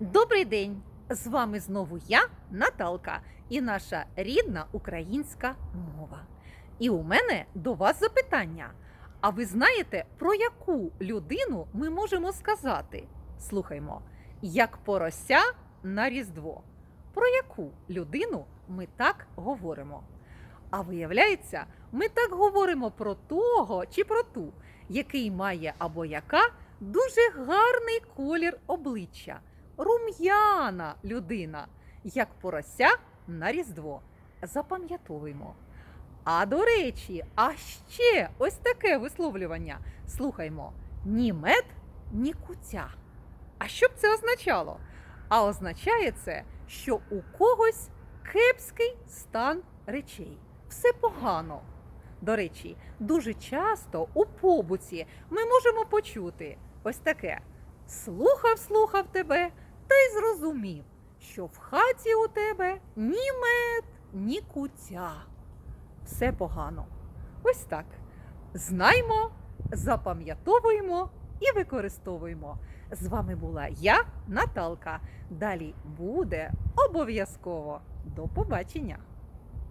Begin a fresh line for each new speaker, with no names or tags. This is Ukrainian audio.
Добрий день! З вами знову я, Наталка, і наша рідна українська мова. І у мене до вас запитання. А ви знаєте, про яку людину ми можемо сказати? Слухаймо, як порося на Різдво. Про яку людину ми так говоримо? А виявляється, ми так говоримо про того чи про ту, який має або яка дуже гарний колір обличчя рум'яна людина, як порося на Різдво. Запам'ятовуємо. А до речі, а ще ось таке висловлювання. Слухаймо: ні мед, ні куця. А що б це означало? А означає це, що у когось кепський стан речей. Все погано. До речі, дуже часто у побуті ми можемо почути ось таке: слухав, слухав тебе, та й зрозумів, що в хаті у тебе ні мед, ні куця. Все погано. Ось так. Знаймо, запам'ятовуємо і використовуємо. З вами була я, Наталка. Далі буде обов'язково. До побачення!